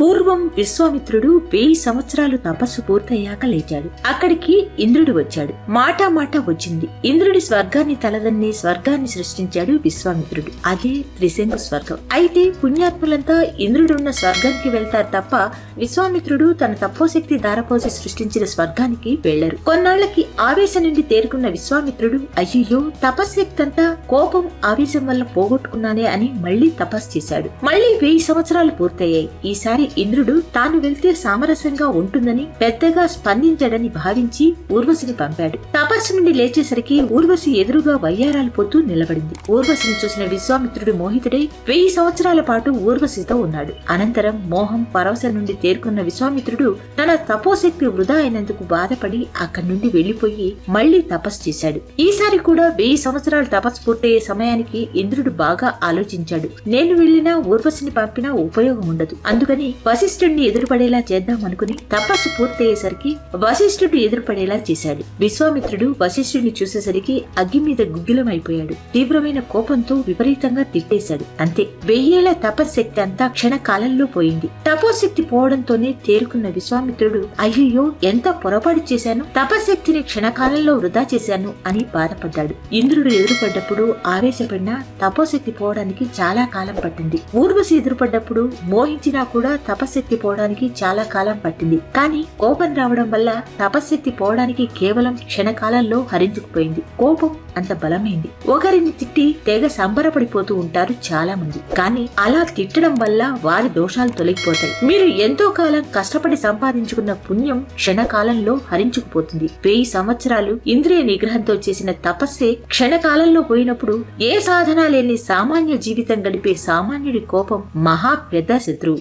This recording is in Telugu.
పూర్వం విశ్వామిత్రుడు వెయ్యి సంవత్సరాలు తపస్సు పూర్తయ్యాక లేచాడు. అక్కడికి ఇంద్రుడు వచ్చాడు. మాటా మాట వచ్చింది. ఇంద్రుడి స్వర్గాన్ని తలదన్నే స్వర్గాన్ని సృష్టించాడు విశ్వామిత్రుడు. అదే త్రిశంకు స్వర్గం. అయితే పుణ్యాత్ములంతా ఇంద్రుడున్న స్వర్గానికి వెళ్తారు తప్ప విశ్వామిత్రుడు తన తపోశక్తి దారపోసి సృష్టించిన స్వర్గానికి వెళ్ళరు కొన్నాళ్ళకి ఆవేశం నుండి తేరుకున్న విశ్వామిత్రుడు అయ్యో తపశక్తి అంతా కోపం ఆవేశం వల్ల పోగొట్టుకున్నానే అని మళ్ళీ తపస్సు చేశాడు. మళ్ళీ వెయ్యి సంవత్సరాలు పూర్తయ్యాయి. ఈసారి ఇంద్రుడు తాను వెళ్తే సామరస్యంగా ఉంటుందని పెద్దగా స్పందించడని భావించి ఊర్వశిని పంపాడు. తపస్సు నుండి లేచేసరికి ఊర్వశి ఎదురుగా వయ్యారాలు పోతూ నిలబడింది. ఊర్వశిని చూసిన విశ్వామిత్రుడు మోహితుడై వెయ్యి సంవత్సరాల పాటు ఊర్వశితో ఉన్నాడు. అనంతరం మోహం పరవశ నుండి తేరుకున్న విశ్వామిత్రుడు తన తపోశక్తి వృధా అయినందుకు బాధపడి అక్కడి నుండి వెళ్ళిపోయి మళ్ళీ తపస్సు చేశాడు. ఈసారి కూడా వెయ్యి సంవత్సరాలు తపస్సు పూర్తయ్యే సమయానికి ఇంద్రుడు బాగా ఆలోచించాడు. నేను వెళ్ళినా ఊర్వశిని పంపినా ఉపయోగం ఉండదు. అందుకని వశిష్ఠుడిని ఎదురుపడేలా చేద్దాం అనుకుని తపస్సు పూర్తయ్యేసరికి వశిష్ఠుడు ఎదురుపడేలా చేశాడు. విశ్వామిత్రుడు వశిష్ఠుడిని చూసేసరికి అగ్గి మీద గుగ్గిలం అయిపోయాడు తీవ్రమైన కోపంతో విపరీతంగా తిట్టేశాడు. అంతే. వెయ్యేళ్ళ తపశ్శక్తి అంతా క్షణకాలంలో పోయింది. తపోశక్తి పోవడంతోనే తేరుకున్న విశ్వామిత్రుడు అయ్యయ్యో ఎంత పొరపాటు చేశాను? తపశక్తిని క్షణకాలంలో వృధా చేశాను అని బాధపడ్డాడు. ఇంద్రుడు ఎదురుపడ్డప్పుడు ఆవేశపడినా తపోశక్తి పోవడానికి చాలా కాలం పట్టింది. ఊర్వశి ఎదురుపడ్డప్పుడు మోహించినా కూడా తపశక్తి పోవడానికి చాలా కాలం పట్టింది. కానీ కోపం రావడం వల్ల తపశక్తి పోవడానికి కేవలం క్షణకాలంలో హరించుకుపోయింది. కోపం అంత బలమైంది. ఒకరిని తిట్టి తెగ సంబరపడిపోతూ ఉంటారు చాలా మంది కానీ అలా తిట్టడం వల్ల వారి దోషాలు తొలగిపోతాయి. మీరు ఎంతో కాలం కష్టపడి సంపాదించుకున్న పుణ్యం క్షణకాలంలో హరించుకుపోతుంది. వెయ్యి సంవత్సరాలు ఇంద్రియ నిగ్రహంతో చేసిన తపస్సే క్షణకాలంలో పోయినప్పుడు ఏ సాధన లేని సామాన్య జీవితం గడిపే సామాన్యుడి కోపం మహా పెద్ద శత్రువు.